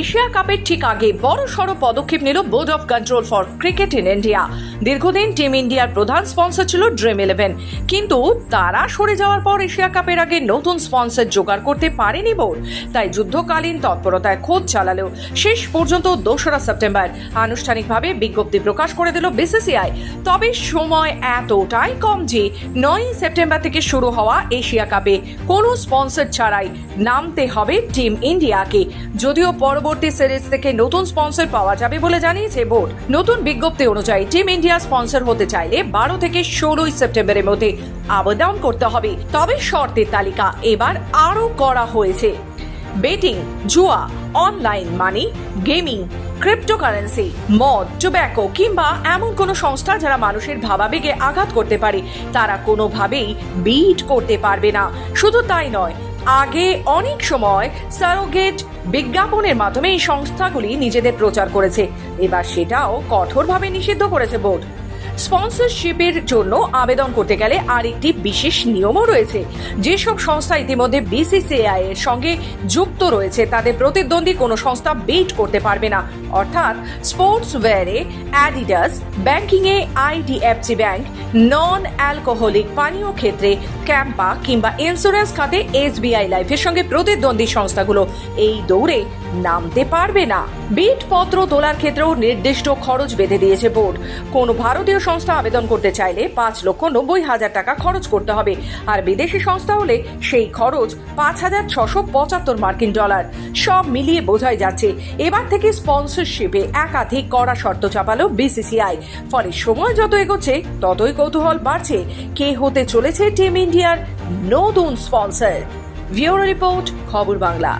Asia কাপের ঠিক আগে বড় সড় পদক্ষেপ নিল board of control for cricket in India. দীর্ঘদিন টিম ইন্ডিয়ার প্রধান স্পন্সর ছিল ড্রিম ইলেভেন। কিন্তু তারা সরে যাওয়ার পর এশিয়া কাপের আগে নতুন স্পন্সর জোগাড় করতে পারেনি বোর্ড। তাই যুদ্ধকালীন তৎপরতায় খোঁজ চালালেও শেষ পর্যন্ত দোসরা সেপ্টেম্বর। আনুষ্ঠানিকভাবে বিজ্ঞপ্তি প্রকাশ করে দিল বিসিসিআই। তবে সময় এতটাই কম যে নয় সেপ্টেম্বর থেকে শুরু হওয়া এশিয়া কাপে কোনো স্পন্সর ছাড়াই নামতে হবে টিম ইন্ডিয়াকে। যদিও পরবর্তী সিরিজ থেকে নতুন স্পন্সর পাওয়া যাবে বলে জানিয়েছে বোর্ড। নতুন বিজ্ঞপ্তি অনুযায়ী টিম ইন্ডিয়া স্পন্সর হতে চাইলে বারো থেকে ষোলোই সেপ্টেম্বরের মধ্যে আবেদন করতে হবে। তবে শর্তের তালিকা এবার আরও করা হয়েছে। বেটিং জুয়া অনলাইন মানি গেমিং ক্রিপ্টোকারেন্সি মদ টোব্যাকো কিংবা এমন কোনো সংস্থা যারা মানুষের ভাবাবেগে আঘাত করতে পারে, তারা কোনোভাবেই বিট করতে পারবে না। শুধু তাই নয়, আগে অনেক সময় সারোগেট বিজ্ঞাপনের মাধ্যমে এই সংস্থাগুলি নিজেদের প্রচার করেছে। এবার সেটাও কঠোরভাবে নিষিদ্ধ করেছে বোর্ড। স্পন্সরশিপের জন্য আবেদন করতে গেলে আরেকটি বিশেষ নিয়মও রয়েছে। যেসব সংস্থা ইতিমধ্যে বিসিসিআই এর সঙ্গে যুক্ত রয়েছে, তাদের প্রতিদ্বন্দ্বী কোনো সংস্থা বিট করতে পারবে না। অর্থাৎ স্পোর্টস ওয়্যারে অ্যাডিডাস ব্যাংকিংয়ে আইডিএফসি ব্যাংক নন অ্যালকোহলিক পানীয় ক্ষেত্রে ক্যাম্পা কিংবা ইন্স্যুরেন্স খাতে এসবিআই লাইফের সঙ্গে প্রতিদ্বন্দ্বী সংস্থাগুলো এই দৌড়ে নামতে পারবে না। বিট পত্র তোলার ক্ষেত্রেও নির্দিষ্ট খরচ বেঁধে দিয়েছে বোর্ড। কোনো ভারতীয় সংস্থা আবেদন করতে চাইলে পাঁচ লক্ষ নব্বই হাজার টাকা খরচ করতে হবে। আর বিদেশি সংস্থা হলে সেই খরচ পাঁচ হাজার ছশো পঁচাত্তর মার্কিন ডলার। সব মিলিয়ে বোঝাই যাচ্ছে, এবার থেকে স্পন্সরশিপে একাধিক কড়া শর্ত চাপালো বিসিসিআই। ফলে সময় যত এগোচ্ছে, ততই কৌতূহল বাড়ছে। কে হতে চলেছে টিম ইন্ডিয়ার নতুন স্পন্সর? ভিওরো রিপোর্ট, খবর বাংলা।